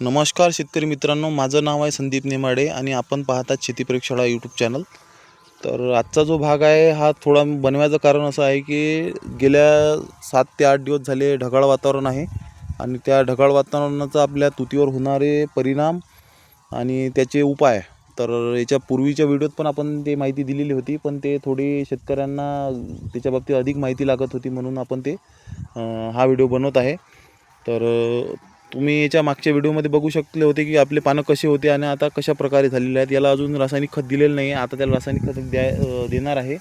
नमस्कार शेतकरी मित्रांनो माझं नाव आहे संदीप नेमाडे आणि आपण पाहतात शेती प्रयोगशाळा यूट्यूब चॅनल तर आजचा जो भाग आहे हा थोडा बनवायचं कारण असं आहे की गेल्या सात ते आठ दिवस झाले ढगाळ वातावरण आहे आणि त्या ढगाळ वातावरणाचा आपल्या तुतीवर होणारे परिणाम आणि त्याचे उपाय. तर याच्या पूर्वीच्या व्हिडिओत पण आपण ते माहिती दिलेली होती पण ते थोडी शेतकऱ्यांना त्याच्या बाबतीत अधिक माहिती लागत होती म्हणून आपण ते हा व्हिडिओ बनवत आहे. तर तुम्ही याच्या मागच्या व्हिडिओमध्ये बघू शकले होते की आपले पानं कसे होते आणि आता कशा प्रकारे झालेले आहेत. याला अजून रासायनिक खत दिलेलं नाही आहे. आता त्याला रासायनिक खत द्या देणार आहे.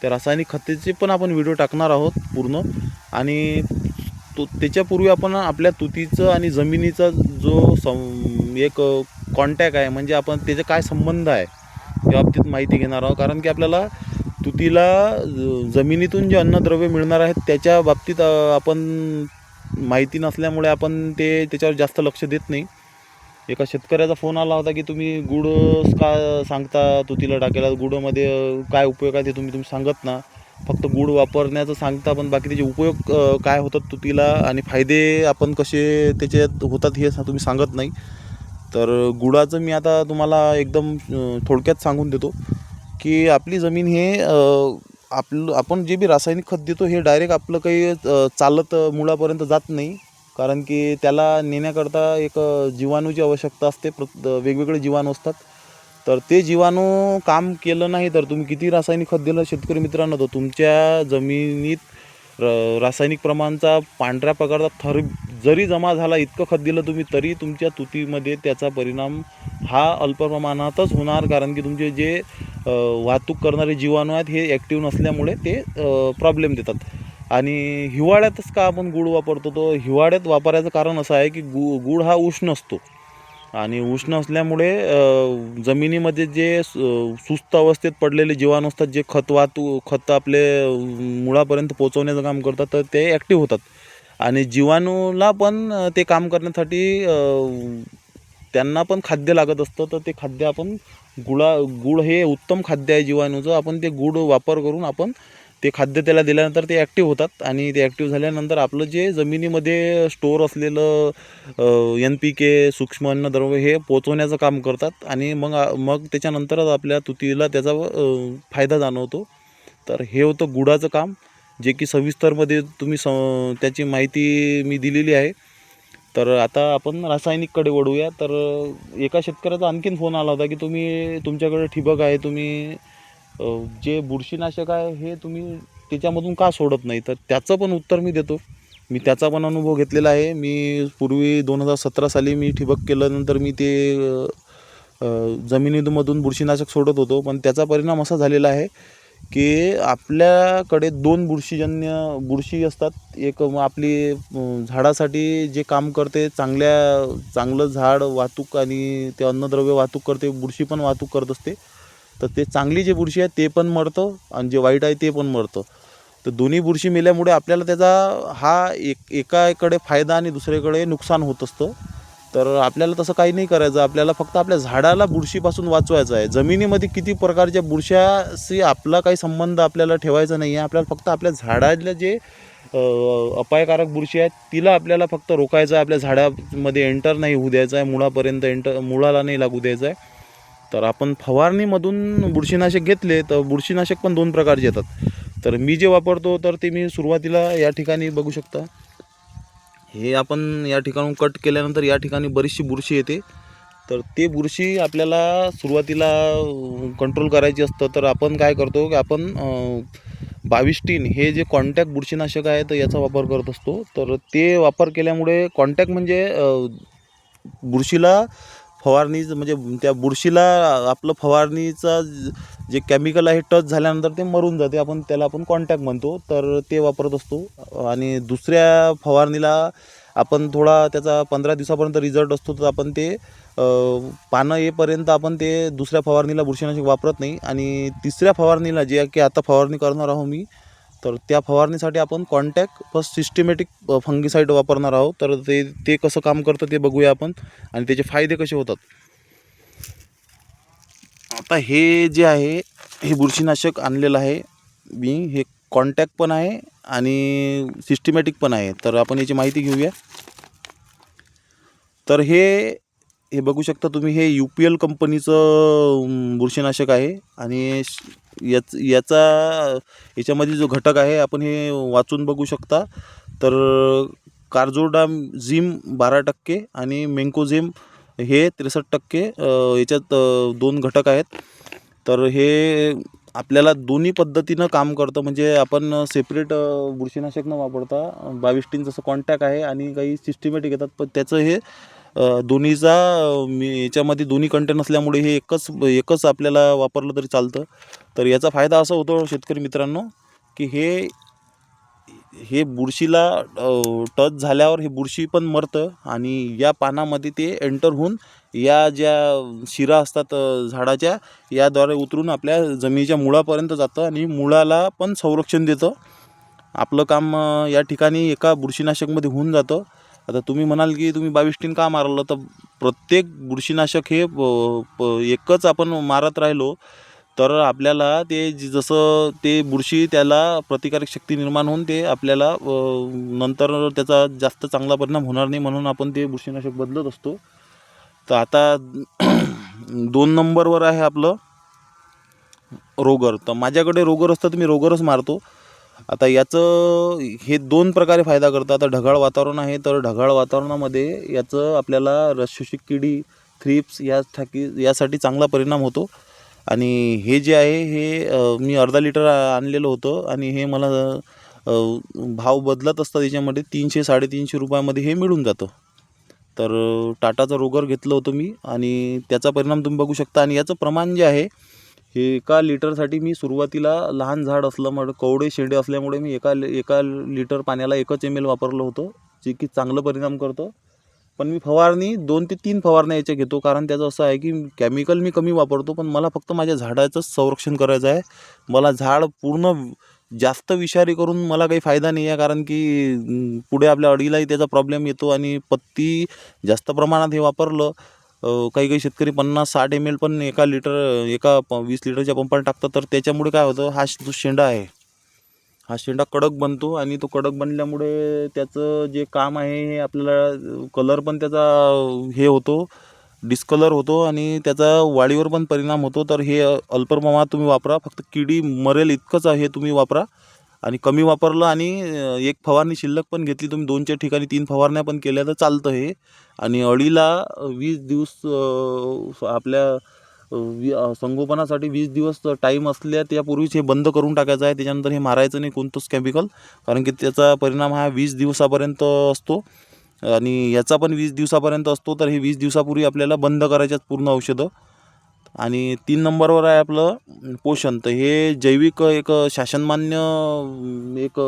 त्या रासायनिक खताचे पण आपण व्हिडिओ टाकणार आहोत पूर्ण. आणि तो त्याच्यापूर्वी आपण आपल्या तुतीचं आणि जमिनीचा जो सं एक कॉन्टॅक्ट आहे म्हणजे आपण त्याचा काय संबंध आहे या बाबतीत माहिती घेणार आहोत. कारण की आपल्याला तुतीला ज- जमिनीतून जे अन्नद्रव्य मिळणार आहेत त्याच्या बाबतीत आपण माहिती नसल्यामुळे आपण ते त्याच्यावर जास्त लक्ष देत नाही. एका शेतकऱ्याचा फोन आला होता की तुम्ही गुड का सांगता तुतीला टाकायला? गुडमध्ये काय उपयोग आहे ते तुम्ही तुम्ही सांगत ना. फक्त गुड वापरण्याचं सांगता पण बाकी त्याचे उपयोग काय होतात तुतीला आणि फायदे आपण कसे त्याच्यात होतात हे सा- तुम्ही सांगत नाही. तर गुळाचं मी आता तुम्हाला एकदम थोडक्यात सांगून देतो की आपली जमीन हे आपलं आपण जे बी रासायनिक खत देतो हे डायरेक्ट आपलं काही चालत मुळापर्यंत जात नाही. कारण की त्याला नेण्याकरता एक जीवाणूची आवश्यकता असते. प्र वेगवेगळे जीवाणू असतात. तर ते जीवाणू काम केलं नाही तर तुम्ही किती रासायनिक खत दिलं शेतकरी मित्रांनो? तर तुमच्या जमिनीत र रासायनिक प्रमाणचा पांढऱ्या प्रकारचा थर जरी जमा झाला इतकं खत दिलं तुम्ही तरी तुमच्या तुतीमध्ये त्याचा परिणाम हा अल्प प्रमाणातच होणार. कारण की तुमचे जे वाहतूक करणारे जीवाणू आहेत हे ॲक्टिव्ह नसल्यामुळे ते प्रॉब्लेम देतात. आणि हिवाळ्यातच का आपण गूळ वापरतो? तो हिवाळ्यात वापरायचं कारण असं आहे की गु गूळ हा उष्ण असतो. आणि उष्ण असल्यामुळे जमिनीमध्ये जे सुस्त अवस्थेत पडलेले जीवाणू असतात जे खत वाहतू खत आपले मुळापर्यंत पोचवण्याचं काम करतात तर ते ॲक्टिव्ह होतात. आणि जीवाणूला पण ते काम करण्यासाठी त्यांना पण खाद्य लागत असतं तर ते खाद्य आपण गुळा गुळ हे उत्तम खाद्य आहे जीवाणूचं. आपण ते गुळ वापर करून आपण ते खाद्य त्याला दिल्यानंतर ते ॲक्टिव्ह होतात. आणि ते ॲक्टिव्ह झाल्यानंतर आपलं जे जमिनीमध्ये स्टोअर असलेलं एन पी के सूक्ष्म अन्नद्रव्य हे पोचवण्याचं काम करतात. आणि मग मग त्याच्यानंतरच आपल्या तुतीला त्याचा फायदा जाणवतो. तर हे होतं गुडाचं काम जे की सविस्तरमध्ये तुम्ही स त्याची माहिती मी दिलेली आहे. तर आता आपण रासायनिककडे वळूया. तर एका शेतकऱ्याचा आणखीन फोन आला होता की तुम्ही तुमच्याकडे ठिबक आहे तुम्ही जे बुरशीनाशक आहे हे तुम्ही त्याच्यामधून का सोडत नाही? तर त्याचं पण उत्तर मी देतो. मी त्याचा पण अनुभव घेतलेला आहे. मी पूर्वी दोन हजार सतरा साली मी ठिबक केल्यानंतर मी ते जमिनीमधून बुरशीनाशक सोडत होतो. पण त्याचा परिणाम असा झालेला आहे की आपल्याकडे दोन बुरशीजन्य बुरशी असतात. एक मग आपली झाडासाठी जे काम करते चांगल्या चांगलं झाड वाहतूक आणि ते अन्नद्रव्य वाहतूक करते बुरशी पण वाहतूक करत असते. तर ते चांगली जे बुरशी आहे ते पण मरतं आणि जे वाईट आहे ते पण मरतं. तर दोन्ही बुरशी मेल्यामुळे आपल्याला त्याचा हा एक एकाकडे फायदा आणि दुसरीकडे नुकसान होत असतं. तर आपल्याला तसं काही नाही करायचं. आपल्याला फक्त आपल्या झाडाला बुरशीपासून वाचवायचं आहे. जमिनीमध्ये किती प्रकारच्या बुरशाशी आपला काही संबंध आपल्याला ठेवायचा नाही आहे. आपल्याला फक्त आपल्या झाडाला जे अपायकारक बुरशी आहेत तिला आपल्याला फक्त रोखायचं आहे. आपल्या झाडामध्ये एंटर नाही होऊ द्यायचं आहे. मुळापर्यंत एंटर मुळाला नाही लागू द्यायचं आहे. तर आपण फवारणीमधून बुरशीनाशक घेतले तर बुरशीनाशक पण दोन प्रकारचे येतात. तर मी जे वापरतो तर ते मी सुरुवातीला या ठिकाणी बघू शकता. हे आपण या ठिकाणून कट केल्यानंतर या ठिकाणी बरीचशी बुरशी येते. तर ते बुरशी आपल्याला सुरुवातीला कंट्रोल करायची असतं. तर आपण काय करतो की आपण बाविस्टीन हे जे कॉन्टॅक्ट बुरशीनाशक आहे तर याचा वापर करत असतो. तर ते वापर केल्यामुळे कॉन्टॅक्ट म्हणजे बुरशीला फवारणी म्हणजे त्या बुरशीला आपलं फवारणीचा ज- जे केमिकल आहे टच झाल्यानंतर ते मरून जाते. आपण त्याला आपण कॉन्टॅक्ट म्हणतो. तर ते वापरत असतो. आणि दुसऱ्या फवारणीला आपण थोडा त्याचा पंधरा दिवसापर्यंत रिझल्ट असतो तर आपण ते पानं येईपर्यंत आपण ते दुसऱ्या फवारणीला बुरशीनाशक वापरत नाही. आणि तिसऱ्या फवारणीला जे की आता फवारणी करणार आहो मी तर त्या फवारणीसाठी आपण कॉन्टॅक्ट प्लस सिस्टमॅटिक फंगीसाईड वापरणार आहोत. तर ते ते कसं काम करतं ते बघूया आपण. आणि त्याचे फायदे कसे होतात. आता हे जे आहे हे बुरशीनाशक आणलेलं आहे. मी हे कॉन्टॅक्ट पण आहे आणि सिस्टमॅटिक पण आहे. तर आपण याची माहिती घेऊया. तर हे हे बघू शकता तुम्ही हे यू पी एल कंपनीचं बुरशीनाशक आहे. आणि याच याचा याच्यामध्ये जो घटक आहे आपण हे वाचून बघू शकता. तर कार्जोडाम झिम बारा टक्के आणि मेंकोझिम हे त्रेसष्ट टक्के याच्यात दोन घटक आहेत. तर हे आपल्याला दोन्ही पद्धतीनं काम करतं. म्हणजे आपण सेपरेट बुरशीनाशक न वापरता बावीस टीन जसं कॉन्टॅक्ट आहे आणि काही सिस्टमॅटिक येतात पण त्याचं हे दोन्हीचा मी याच्यामध्ये दोन्ही कंटेन असल्यामुळे हे एकच एकच आपल्याला वापरलं तरी चालतं. तर याचा फायदा असा होतो शेतकरी मित्रांनो की हे हे बुरशीला टच झाल्यावर हे बुरशी पण मरतं आणि या पानामध्ये ते एंटर होऊन या ज्या शिरा असतात झाडाच्या याद्वारे उतरून आपल्या जमिनीच्या मुळापर्यंत जातं आणि मुळाला पण संरक्षण देतं. आपलं काम या ठिकाणी एका बुरशीनाशकमध्ये होऊन जातं. आता तुम्ही म्हणाल की तुम्ही बावीस टीन का मारलं? तर प्रत्येक बुरशीनाशक हे प- एकच आपण मारत राहिलो तर आपल्याला ते जसं ते बुरशी त्याला प्रतिकारक शक्ती निर्माण होऊन ते आपल्याला नंतर त्याचा जास्त चांगला परिणाम होणार नाही म्हणून आपण ते बुरशीनाशक बदलत असतो. तर आता दोन नंबरवर आहे आपलं रोगर. तर माझ्याकडे रोगर असतं तर मी रोगरच मारतो. आता याचं हे दोन प्रकारे फायदा करतं आता ढगाळ वातावरण आहे तर ढगाळ वातावरणामध्ये याचं आपल्याला रसशोषक किडी थ्रिप्स ठाकी यासाठी चांगला परिणाम होतो. आणि हे जे आहे हे मी अर्धा लिटर आणलेलं होतं आणि हे मला भाव बदलत असतात याच्यामध्ये तीनशे साडेतीनशे रुपयामध्ये हे मिळून जातं. तर टाटाचं रोगर घेतलं होतं मी आणि त्याचा परिणाम तुम्ही बघू शकता. आणि याचं प्रमाण जे आहे हे एका लिटरसाठी मी सुरुवातीला लहान झाड असल्यामुळे कवडे शेंडे असल्यामुळे मी एका एका लिटर पाण्याला एकच एम एल वापरलं होतं जे की चांगलं परिणाम करतं. पण मी फवारणी दोन ते तीन फवारण्या याच्या घेतो कारण त्याचं असं आहे की केमिकल मी कमी वापरतो पण मला फक्त माझ्या झाडाचं संरक्षण करायचं आहे. मला झाड पूर्ण जास्त विषारी करून मला काही फायदा नाही आहे कारण की पुढे आपल्या अडीलाही त्याचा प्रॉब्लेम येतो आणि पत्ती जास्त प्रमाणात हे वापरलं काही काही शेतकरी पन्नास साठ एम एल पण एका लिटर एका प वीस लिटरच्या पंपाला टाकतात. तर त्याच्यामुळे काय होतं हा जो शेंडा आहे हा शेंडा कडक बनतो आणि तो कडक बनल्यामुळे त्याचं जे काम आहे हे आपल्याला कलर पण त्याचा हे होतो डिस्कलर होतो आणि त्याचा वाढीवर पण परिणाम होतो. तर हे अल्प प्रमाणात तुम्ही वापरा. फक्त किडी मरेल इतकंच हे तुम्ही वापरा. आणि कमी वापरलं आणि एक फवारणी शिल्लक पण घेतली. तुम्ही दोनच्या ठिकाणी तीन फवारण्या पण केल्या तर चालतं हे. आणि अळीला वीस दिवस आपल्या वि- संगोपनासाठी वीस दिवस टाईम असल्या त्यापूर्वीच हे बंद करून टाकायचं आहे. त्याच्यानंतर हे मारायचं नाही कोणतंच केमिकल कारण की त्याचा परिणाम हा वीस दिवसापर्यंत असतो. आणि याचा पण वीस दिवसापर्यंत असतो तर हे वीस दिवसापूर्वी आपल्याला बंद करायच्यात पूर्ण औषधं. आणि तीन नंबरवर आहे आपलं पोषण. तर हे जैविक एक शासनमान्य एक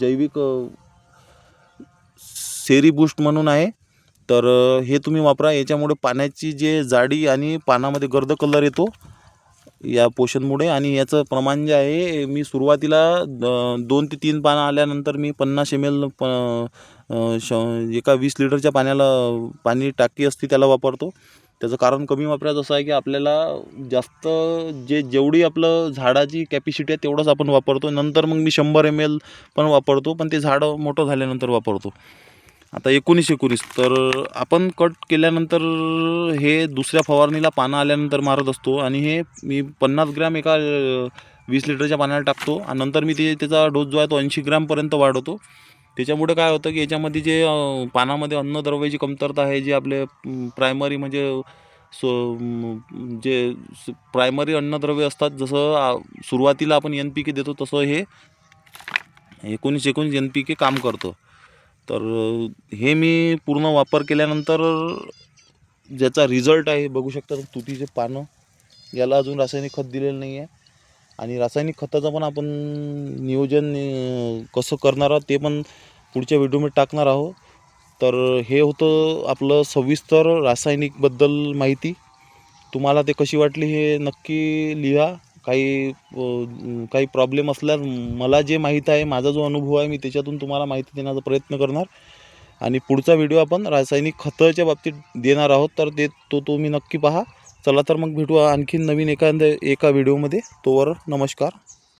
जैविक सेरी बूस्ट म्हणून आहे. तर हे तुम्ही वापरा. याच्यामुळे पाण्याची जे जाडी आणि पानामध्ये गर्द कलर येतो या पोषणमुळे. आणि याचं प्रमाण जे आहे मी सुरुवातीला द- दोन ते तीन पानं आल्यानंतर मी पन्नास एम एल प श एका वीस लिटरच्या पाण्याला पाणी टाकी असते त्याला वापरतो. त्याचं कारण कमी वापरायचं असं आहे की आपल्याला जास्त जे जेवढी आपलं झाडाची कॅपॅसिटी आहे तेवढंच आपण वापरतो. नंतर मग मी शंभर एम एल पण वापरतो पण ते झाडं मोठं झाल्यानंतर वापरतो. आता एकोणीस एकोणीस तर आपण कट केल्यानंतर हे दुसऱ्या फवारणीला पानं आल्यानंतर मारत असतो आणि हे मी पन्नास ग्रॅम एका वीस लिटरच्या पाण्याला टाकतो आणि नंतर मी ते त्याचा डोस जो आहे तो ऐंशी ग्रॅमपर्यंत वाढवतो. त्याच्यामुळे काय होतं की याच्यामध्ये जे पानामध्ये अन्नद्रव्याची कमतरता आहे जे आपले प्रायमरी म्हणजे सो जे प्रायमरी अन्नद्रव्य असतात जसं सुरुवातीला आपण एन पी के देतो तसं हे एकोणीस एकोणीस एन पी के काम करतं. तर हे मी पूर्ण वापर केल्यानंतर ज्याचा रिझल्ट आहे बघू शकता तुतीचे पानं याला अजून रासायनिक खत दिलेलं नाही आहे आणि रासायनिक खताचं पण आपण नियोजन कसं करणार आहोत ते पण पुढच्या व्हिडिओमध्ये टाकणार आहोत. तर हे होतं आपलं सविस्तर रासायनिकबद्दल माहिती. तुम्हाला ते कशी वाटली हे नक्की लिहा. काही काही प्रॉब्लेम असल्यास मला जे माहीत आहे माझा जो अनुभव आहे मी त्याच्यातून तुम्हाला माहिती देण्याचा प्रयत्न करणार. आणि पुढचा व्हिडिओ आपण रासायनिक खताच्या बाबतीत देणार आहोत. तर ते तो तुम्ही नक्की पहा. चला तर मग भेटू आणखीन नवीन एखाद्या एका व्हिडिओमध्ये. तोवर नमस्कार.